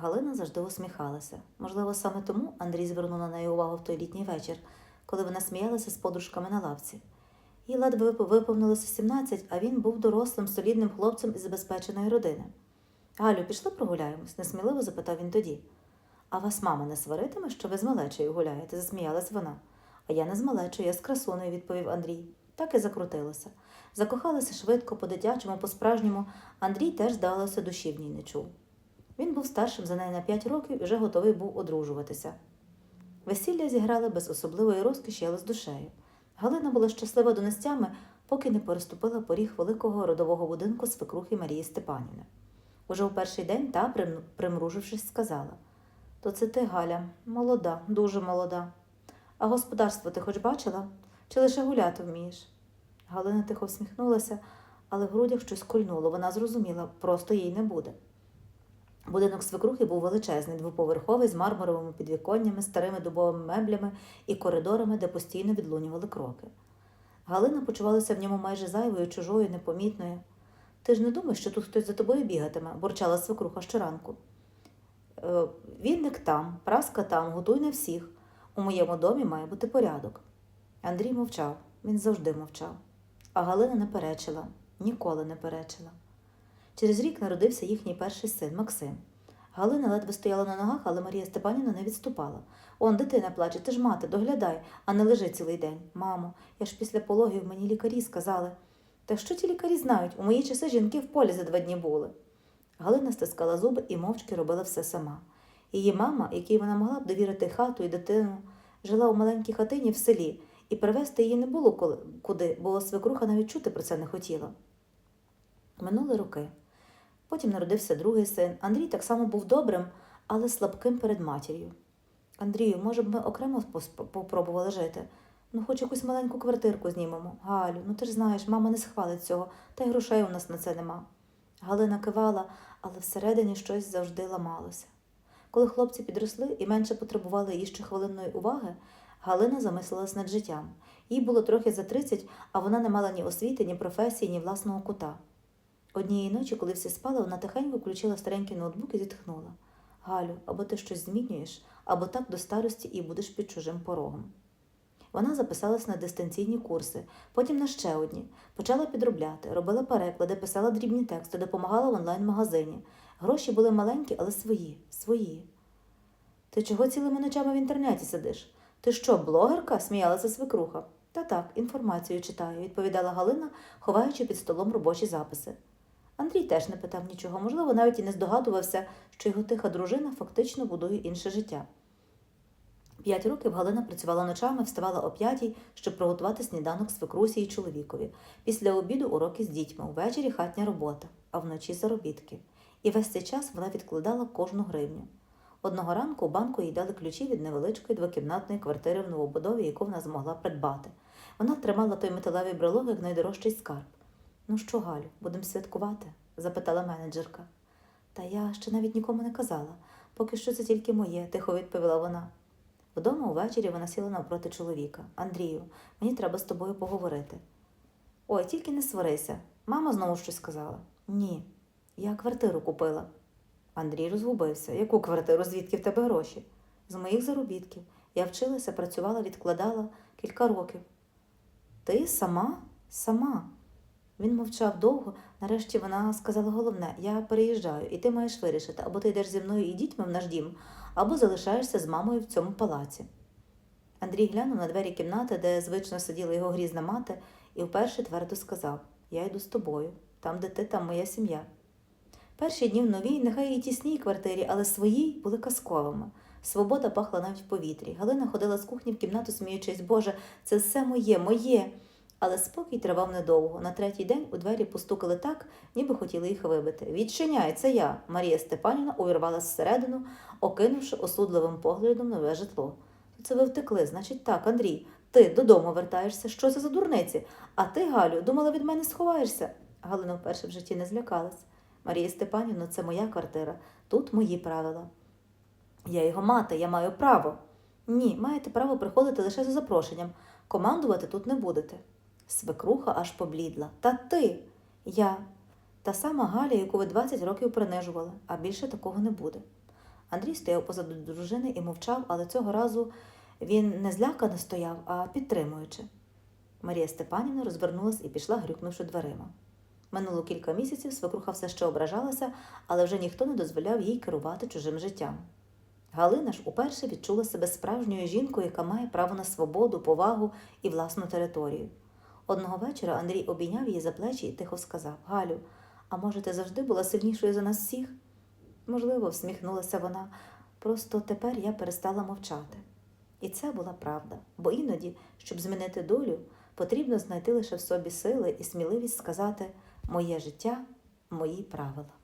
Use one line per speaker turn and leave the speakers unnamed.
Галина завжди усміхалася. Можливо, саме тому Андрій звернув на неї увагу в той літній вечір, коли вона сміялася з подружками на лавці. Їй ледве виповнилося 17, а він був дорослим, солідним хлопцем із забезпеченої родини. Галю, пішли прогуляємось? несміливо запитав він тоді. А вас мама не сваритиме, що ви з малечею гуляєте? засміялась вона. А я не з малечою, я з красуною, відповів Андрій. Так і закрутилося. Закохалися швидко, по-дитячому, по-справжньому. Андрій теж, здавалося, душі в ній не чув. Він був старшим за неї на п'ять років і вже готовий був одружуватися. Весілля зіграли без особливої розкіші, але з душею. Галина була щаслива донестями, поки не переступила поріг великого родового будинку свекрухи Марії Степанівни. Уже у перший день та, примружившись, сказала То це ти, Галя, молода, дуже молода. А господарство ти хоч бачила? Чи лише гуляти вмієш? Галина тихо всміхнулася, але в грудях щось кольнуло. Вона зрозуміла, просто їй не буде. Будинок свекрухи був величезний, двоповерховий, з мармуровими підвіконнями, старими дубовими меблями і коридорами, де постійно відлунювали кроки. Галина почувалася в ньому майже зайвою, чужою, непомітною. Ти ж не думаєш, що тут хтось за тобою бігатиме, бурчала свекруха щоранку. «Е, Вінник там, праска там, готуй на всіх. У моєму домі має бути порядок. Андрій мовчав, він завжди мовчав. А Галина не перечила, ніколи не перечила. Через рік народився їхній перший син Максим. Галина ледве стояла на ногах, але Марія Степанівна не відступала. Он, дитина плаче, ти ж мати, доглядай, а не лежи цілий день. Мамо, я ж після пологів мені лікарі сказали. Та що ті лікарі знають? У мої часи жінки в полі за два дні були. Галина стискала зуби і мовчки робила все сама. Її мама, якій вона могла б довірити хату і дитину, жила у маленькій хатині в селі, і привезти її не було куди, бо свекруха навіть чути про це не хотіла. Минули роки. Потім народився другий син. Андрій так само був добрим, але слабким перед матір'ю. Андрію, може б ми окремо попробували жити? Ну, хоч якусь маленьку квартирку знімемо. Галю, ну ти ж знаєш, мама не схвалить цього, та й грошей у нас на це нема. Галина кивала, але всередині щось завжди ламалося. Коли хлопці підросли і менше потребували її ще хвилинної уваги, Галина замислилась над життям. Їй було трохи за 30, а вона не мала ні освіти, ні професії, ні власного кута. Однієї ночі, коли всі спали, вона тихенько включила старенький ноутбук і зітхнула. Галю, або ти щось змінюєш, або так до старості і будеш під чужим порогом. Вона записалась на дистанційні курси, потім на ще одні, почала підробляти, робила переклади, писала дрібні тексти, допомагала в онлайн-магазині. Гроші були маленькі, але свої, свої. Ти чого цілими ночами в інтернеті сидиш? Ти що, блогерка? сміялася свекруха. Та так, інформацію читаю, відповідала Галина, ховаючи під столом робочі записи. Андрій теж не питав нічого, можливо, навіть і не здогадувався, що його тиха дружина фактично будує інше життя. П'ять років Галина працювала ночами, вставала о п'ятій, щоб приготувати сніданок свекрусі і чоловікові. Після обіду уроки з дітьми, увечері хатня робота, а вночі заробітки. І весь цей час вона відкладала кожну гривню. Одного ранку у банку їй дали ключі від невеличкої двокімнатної квартири в новобудові, яку вона змогла придбати. Вона тримала той металевий брелок як найдорожчий скарб. Ну що, Галю, будемо святкувати? запитала менеджерка. Та я ще навіть нікому не казала. Поки що це тільки моє, тихо відповіла вона. Вдома увечері вона сіла навпроти чоловіка. Андрію, мені треба з тобою поговорити. Ой, тільки не сварися. Мама знову щось сказала. Ні, я квартиру купила. Андрій розгубився. Яку квартиру? Звідки в тебе гроші? З моїх заробітків. Я вчилася, працювала, відкладала кілька років. Ти сама? Сама. Він мовчав довго. Нарешті вона сказала головне: я переїжджаю, і ти маєш вирішити, або ти йдеш зі мною і дітьми в наш дім, або залишаєшся з мамою в цьому палаці. Андрій глянув на двері кімнати, де звично сиділа його грізна мати, і вперше твердо сказав: Я йду з тобою, там, де ти, там моя сім'я. Перші дні в новій, нехай і тісній квартирі, але своїй були казковими. Свобода пахла навіть в повітрі. Галина ходила з кухні в кімнату, сміючись, Боже, це все моє, моє. Але спокій тривав недовго. На третій день у двері постукали так, ніби хотіли їх вибити. Відчиняй, це я. Марія Степанівна увірвалася всередину, окинувши осудливим поглядом нове житло. Це ви втекли, значить так, Андрій. Ти додому вертаєшся. Що це за дурниці? А ти, Галю, думала, від мене сховаєшся? Галина вперше в житті не злякалась. Марія Степанівна, це моя квартира, тут мої правила. Я його мати, я маю право. Ні, маєте право приходити лише за запрошенням. Командувати тут не будете. Свекруха аж поблідла. Та ти, я, та сама Галя, яку ви 20 років принижували, а більше такого не буде. Андрій стояв позаду дружини і мовчав, але цього разу він не злякано стояв, а підтримуючи. Марія Степанівна розвернулась і пішла, грюкнувши дверима. Минуло кілька місяців, свекруха все ще ображалася, але вже ніхто не дозволяв їй керувати чужим життям. Галина ж уперше відчула себе справжньою жінкою, яка має право на свободу, повагу і власну територію. Одного вечора Андрій обійняв її за плечі і тихо сказав: Галю, а може, ти завжди була сильнішою за нас всіх? Можливо, всміхнулася вона. Просто тепер я перестала мовчати. І це була правда, бо іноді, щоб змінити долю, потрібно знайти лише в собі сили і сміливість сказати Моє життя, мої правила.